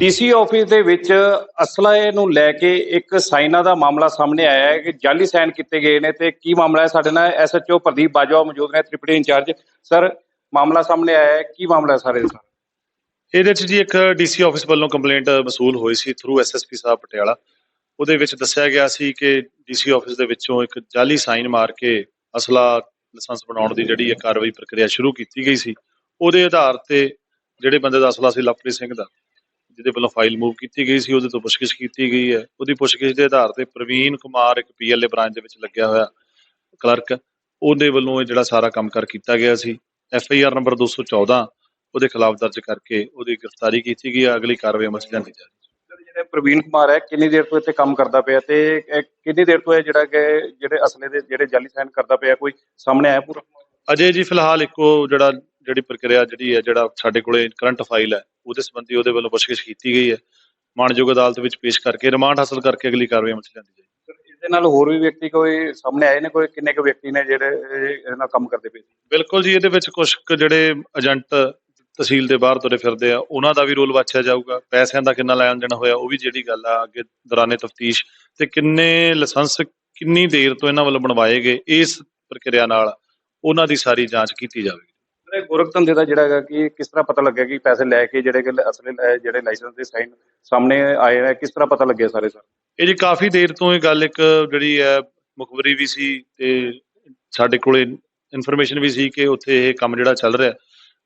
DC office ਦੇ ਵਿੱਚ ਅਸਲੇ ਨੂੰ ਲੈ ਕੇ ਇੱਕ ਸਾਈਨਾ ਦਾ ਮਾਮਲਾ ਸਾਹਮਣੇ ਆਇਆ ਹੈ ਕਿ ਜਾਲੀ ਸਾਈਨ ਕੀਤੇ ਗਏ ਨੇ ਤੇ ਕੀ ਮਾਮਲਾ ਹੈ? ਸਾਡੇ ਨਾਲ ਐਸਐਚਓ ਪ੍ਰਦੀਪ ਬਾਜਵਾ ਮੌਜੂਦ ਨੇ, ਤ੍ਰਿਪੜੀ ਇੰਚਾਰਜ। ਸਰ, ਮਾਮਲਾ ਸਾਹਮਣੇ ਆਇਆ ਹੈ। ਕੀ ਮਾਮਲਾ ਹੈ ਸਾਰੇ ਦਾ? ਇਹਦੇ ਚ ਜੀ ਇੱਕ ਡੀਸੀ ਆਫਿਸ ਵੱਲੋਂ ਕੰਪਲੇਂਟ ਵਸੂਲ ਹੋਈ ਸੀ ਥਰੂ ਐਸਐਸਪੀ ਸਾਹਿਬ ਪਟਿਆਲਾ। ਉਹਦੇ ਵਿੱਚ ਦੱਸਿਆ ਗਿਆ ਸੀ ਕਿ ਡੀਸੀ ਆਫਿਸ ਦੇ ਵਿੱਚੋਂ ਇੱਕ ਜਾਲੀ ਸਾਈਨ ਮਾਰ ਕੇ ਅਸਲਾ ਲਾਇਸੈਂਸ ਬਣਾਉਣ ਦੀ ਜਿਹੜੀ ਇਹ ਕਾਰਵਾਈ ਪ੍ਰਕਿਰਿਆ ਸ਼ੁਰੂ ਕੀਤੀ ਗਈ ਸੀ, ਉਹਦੇ ਆਧਾਰ ਤੇ ਜਿਹੜੇ ਬੰਦੇ ਦਾ ਅਸਲਾ ਸੀ, ਲਵਪ੍ਰੀਤ ਸਿੰਘ ਦਾ ਜਿਹਦੇ ਵੱਲੋਂ ਫਾਈਲ ਮੂਵ ਕੀਤੀ ਗਈ ਸੀ ਉਹਦੇ ਤੋਂ ਪੁੱਛਗਿੱਛ ਕੀਤੀ ਗਈ ਹੈ। ਉਹਦੀ ਪੁੱਛਗਿੱਛ ਦੇ ਆਧਾਰ ਤੇ ਪ੍ਰਵੀਨ ਕੁਮਾਰ ਇੱਕ ਪੀਐਲਏ ਬ੍ਰਾਂਚ ਦੇ ਵਿੱਚ ਲੱਗਿਆ ਹੋਇਆ ਕਲਰਕ ਉਹਦੇ ਵੱਲੋਂ ਇਹ ਜਿਹੜਾ ਸਾਰਾ ਕੰਮਕਾਰ ਕੀਤਾ ਗਿਆ ਸੀ। ਐਫਆਈਆਰ ਨੰਬਰ 214 ਉਹਦੇ ਖਿਲਾਫ ਦਰਜ ਕਰਕੇ ਉਹਦੀ ਗ੍ਰਿਫਤਾਰੀ ਕੀਤੀ ਗਈ ਹੈ। ਅਗਲੀ ਕਾਰਵਾਈ ਅਮਲ 'ਚ ਲਿਆਂਦੀ ਜਾ ਰਹੀ ਹੈ। ਜਿਹੜੇ ਪ੍ਰਵੀਨ ਕੁਮਾਰ ਹੈ ਕਿੰਨੀ ਦੇਰ ਤੋਂ ਇੱਥੇ ਕੰਮ ਕਰਦਾ ਪਿਆ ਤੇ ਇਹ ਕਿੰਨੀ ਦੇਰ ਤੋਂ ਹੈ ਜਿਹੜਾ ਕਿ ਜਿਹੜੇ ਅਸਲੇ ਦੇ ਜਿਹੜੇ ਜਾਲੀ ਸਾਈਨ ਕਰਦਾ ਪਿਆ ਕੋਈ ਸਾਹਮਣੇ ਆਇਆ ਪੂਰਾ? ਅਜੇ ਜੀ ਫਿਲਹਾਲ ਇੱਕੋ ਜਿਹੜਾ ਜਿਹੜੀ ਪ੍ਰਕਿਰਿਆ ਜਿਹੜੀ ਹੈ ਜਿਹੜਾ ਸਾਡੇ ਕੋਲੇ ਕਰੰਟ ਫਾਈਲ ਹੈ ਉਹਦੇ ਸੰਬੰਧੀ ਉਹਦੇ ਵੱਲੋਂ ਪੁੱਛਗਿੱਛ ਕੀਤੀ ਗਈ ਹੈ। ਮਾਣਯੋਗ ਅਦਾਲਤ ਵਿੱਚ ਪੇਸ਼ ਕਰਕੇ ਰਿਮਾਂਡ ਹਾਸਲ ਕਰਕੇ ਅਗਲੀ ਕਾਰਵਾਈ ਅਮਲ 'ਚ ਲਿਆਂਦੀ ਜਾਏਗੀ। ਦੇ ਨਾਲ ਹੋਰ ਵੀ ਵਿਅਕਤੀ ਕੋਈ ਸਾਹਮਣੇ ਆਏ ਨੇ? ਕੋਈ ਕਿੰਨੇ ਕੁ ਵਿਅਕਤੀ ਨੇ ਜਿਹੜੇ ਇਹ- ਇਹਦੇ ਨਾਲ ਕੰਮ ਕਰਦੇ ਪਏ ਬਿਲਕੁਲ ਜੀ ਇਹਦੇ ਵਿੱਚ ਕੁਝ ਕੁ ਜਿਹੜੇ ਏਜੰਟ ਤਹਿਸੀਲ ਦੇ ਬਾਹਰ ਤੁਰੇ ਫਿਰਦੇ ਆ ਉਹਨਾਂ ਦਾ ਵੀ ਰੋਲ ਵਾਚਿਆ ਜਾਊਗਾ। ਪੈਸਿਆਂ ਦਾ ਕਿੰਨਾ ਲੈਣ ਦੇਣ ਹੋਇਆ ਉਹ ਵੀ ਜਿਹੜੀ ਗੱਲ ਆ ਅੱਗੇ ਦੌਰਾਨੇ ਤਫਤੀਸ਼। ਤੇ ਕਿੰਨੇ ਲਾਇਸੈਂਸ ਕਿੰਨੀ ਦੇਰ ਤੋਂ ਇਹਨਾਂ ਵੱਲੋਂ ਬਣਵਾਏ ਗਏ ਇਸ ਪ੍ਰਕਿਰਿਆ ਨਾਲ ਉਹਨਾਂ ਦੀ ਸਾਰੀ ਜਾਂਚ ਕੀਤੀ ਜਾਵੇਗੀ। ਇਹ ਗੋਰਖ ਧੰਦੇ ਦਾ ਜਿਹੜਾ ਹੈਗਾ ਕਿ ਕਿਸ ਤਰ੍ਹਾਂ ਪਤਾ ਲੱਗਿਆ ਕਿ ਪੈਸੇ ਲੈ ਕੇ ਜਿਹੜੇ ਕਿ ਅਸਲੇ ਲੈ- ਜਿਹੜੇ ਲਾਇਸੈਂਸ ਦੇ ਸਾਈਨ ਸਾਹਮਣੇ ਆਏ ਨੇ ਕਿਸ ਤਰ੍ਹਾਂ ਪਤਾ ਲੱਗਿਆ ਸਾਰੇ ਸਰ? ਇਹ ਜੀ ਕਾਫੀ ਦੇਰ ਤੋਂ ਇਹ ਗੱਲ ਇੱਕ ਜਿਹੜੀ ਹੈ ਮੁਖਬਰੀ ਵੀ ਸੀ ਤੇ ਸਾਡੇ ਕੋਲੇ ਇਨਫੋਰਮੇਸ਼ਨ ਵੀ ਸੀ ਕਿ ਉੱਥੇ ਇਹ ਕੰਮ ਜਿਹੜਾ ਚੱਲ ਰਿਹਾ।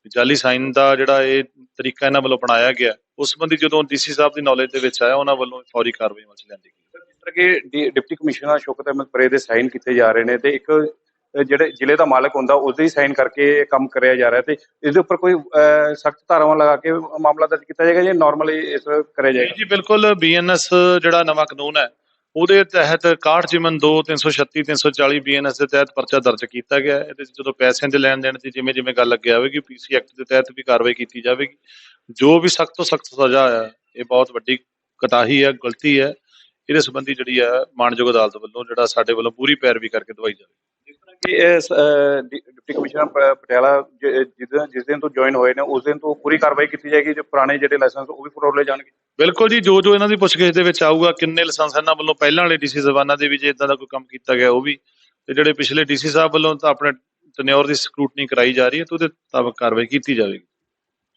ਜਾਲੀ ਸਾਈਨ ਦਾ ਜਿਹੜਾ ਇਹ ਤਰੀਕਾ ਇਹਨਾਂ ਵੱਲੋਂ ਅਪਣਾਇਆ ਗਿਆ ਉਸ ਸੰਬੰਧੀ ਜਦੋਂ ਡੀਸੀ ਸਾਹਿਬ ਦੀ ਨੌਲੇਜ ਦੇ ਵਿੱਚ ਆਇਆ ਉਹਨਾਂ ਵੱਲੋਂ ਫੌਰੀ ਕਾਰਵਾਈ ਅਮਲ 'ਚ ਲਿਆਂਦੀ ਗਈ। ਸਰ, ਜਿਸ ਤਰ੍ਹਾਂ ਕਿ ਡੀ- ਡਿਪਟੀ ਕਮਿਸ਼ਨਰ ਸ਼ੌਕਤ ਅਹਿਮਦ ਪਰੇ ਦੇ ਸਾਈਨ ਕੀਤੇ ਜਾ ਰਹੇ ਨੇ ਤੇ ਇੱਕ ਜਿਹੜੇ ਜ਼ਿਲ੍ਹੇ ਦਾ ਮਾਲਕ ਹੁੰਦਾ ਉਹਦੇ ਹੀ ਸਾਈਨ ਕਰਕੇ ਕੰਮ ਕਰਿਆ ਜਾ ਰਿਹਾ ਤੇ ਇਸ ਦੇ ਉੱਪਰ ਕੋਈ ਸਖਤ ਧਾਰਾਵਾਂ ਲਗਾ ਕੇ ਮਾਮਲਾ ਦਰਜ ਕੀਤਾ ਜਾਏਗਾ ਜਾਂ ਨਾਰਮਲੀ ਇਸ ਕਰਿਆ ਜਾਏਗਾ? ਜੀ ਬਿਲਕੁਲ ਬੀਐਨਐਸ ਜਿਹੜਾ ਨਵਾਂ ਕਾਨੂੰਨ ਹੈ ਉਹਦੇ ਤਹਿਤ 61 ਜਿਮਨ 2 336 340 ਬੀਐਨਐਸ ਦੇ ਤਹਿਤ ਪਰਚਾ ਦਰਜ ਕੀਤਾ ਗਿਆ ਹੈ। ਇਹਦੇ ਜਦੋਂ ਪੈਸਿਆਂ ਦੇ ਲੈਣ ਦੇਣ ਦੀ ਜਿਵੇਂ ਜਿਵੇਂ ਗੱਲ ਅੱਗੇ ਆਵੇਗੀ ਪੀਸੀ ਐਕਟ ਦੇ ਤਹਿਤ ਵੀ ਕਾਰਵਾਈ ਕੀਤੀ ਜਾਵੇਗੀ। ਜੋ ਵੀ ਸਖਤ ਤੋਂ ਸਖਤ ਸਜ਼ਾ ਹੈ ਇਹ ਬਹੁਤ ਵੱਡੀ ਕਤਾਹੀ ਹੈ ਗਲਤੀ ਹੈ। ਇਹਦੇ ਸੰਬੰਧੀ ਜਿਹੜੀ ਹੈ ਮਾਨਯੋਗ ਅਦਾਲਤ ਵੱਲੋਂ ਜਿਹੜਾ ਸਾਡੇ ਵੱਲੋਂ ਪੂਰੀ ਪੈਰਵੀ ਕਰਕੇ ਦਵਾਈ ਜਾਵੇ ਕਿ ਡਿਪਟੀ ਕਮਿਸ਼ਨਰ ਪਟਿਆਲਾ ਜਿਸ ਜਿਸ ਦਿਨ ਤੋਂ ਜੁਆਇਨ ਹੋਏ ਨੇ, ਉਸ ਦਿਨ ਤੋਂ ਪੂਰੀ ਕਾਰਵਾਈ ਕੀਤੀ ਜਾਏਗੀ, ਜੋ ਪੁਰਾਣੇ ਜਿਹੜੇ ਲਾਇਸੈਂਸ ਉਹ ਵੀ ਫਰੋਲ ਜਾਣਗੇ। ਬਿਲਕੁਲ ਜੀ ਜੋ ਜੋ ਇਹਨਾਂ ਦੀ ਪੁੱਛਗਿੱਛ ਦੇ ਵਿੱਚ ਆਊਗਾ, ਕਿੰਨੇ ਲਾਇਸੈਂਸ ਇਹਨਾਂ ਵੱਲੋਂ ਪਹਿਲਾਂ ਵਾਲੇ ਡੀਸੀ ਜ਼ਬਾਨਾਂ ਦੇ ਵਿੱਚ ਇਦਾਂ ਦਾ ਕੋਈ ਕੰਮ ਕੀਤਾ ਗਿਆ, ਉਹ ਵੀ। ਤੇ ਜਿਹੜੇ ਪਿਛਲੇ ਡੀਸੀ ਸਾਹਿਬ ਵੱਲੋਂ ਤਾਂ ਆਪਣੇ ਟਨਿਓਰ ਦੀ ਸਕਰੂਟਨੀ ਕਰਾਈ ਜਾ ਰਹੀ ਹੈ, ਤੇ ਉਹਦੇ ਮੁਤਾਬਕ ਕਾਰਵਾਈ ਕੀਤੀ ਜਾਵੇਗੀ।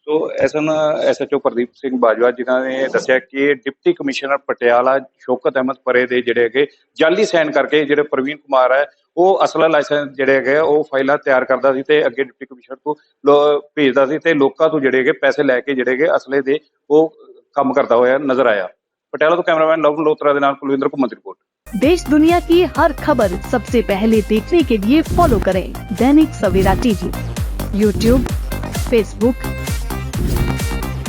ਤੋਂ ਐਸਐਨ ਐਸਐਚਓ ਪ੍ਰਦੀਪ ਸਿੰਘ ਬਾਜਵਾ ਜਿਨ੍ਹਾਂ ਨੇ ਦੱਸਿਆ ਕਿ ਡਿਪਟੀ ਕਮਿਸ਼ਨਰ ਪਟਿਆਲਾ ਸ਼ੌਕਤ ਅਹਿਮਦ ਪਰੇ ਦੇ ਜਿਹੜੇ ਹੈਗੇ, ਜਾਲੀ ਸਾਈਨ ਕਰਕੇ ਜਿਹੜੇ ਪ੍ਰਵੀਨ ਕੁਮਾਰ ਹੈ, ਉਹ ਅਸਲਾ ਲਾਇਸੈਂਸ ਜਿਹੜੇ ਹੈਗੇ ਉਹ ਫਾਈਲਾਂ ਤਿਆਰ ਕਰਦਾ ਸੀ ਤੇ ਅੱਗੇ ਡਿਪਟੀ ਕਮਿਸ਼ਨਰ ਤੋਂ ਭੇਜਦਾ ਸੀ ਤੇ ਲੋਕਾਂ ਤੋਂ ਜਿਹੜੇ ਹੈਗੇ ਪੈਸੇ ਲੈ ਕੇ ਜਿਹੜੇ ਹੈਗੇ ਅਸਲੇ ਦੇ ਉਹ ਕੰਮ ਕਰਦਾ ਹੋਇਆ ਨਜ਼ਰ ਆਇਆ। ਪਟਿਆਲਾ ਤੋਂ ਕੈਮਰਾਮੈਨ ਲਵਨ ਲੋਤਰਾ ਦੇ ਨਾਲ ਕੁਲਵਿੰਦਰ ਘੁੰਮਤ ਰਿਪੋਰਟ। देश दुनिया की हर खबर सबसे पहले देखने के लिए फॉलो करें Dainik Savera TV YouTube Facebook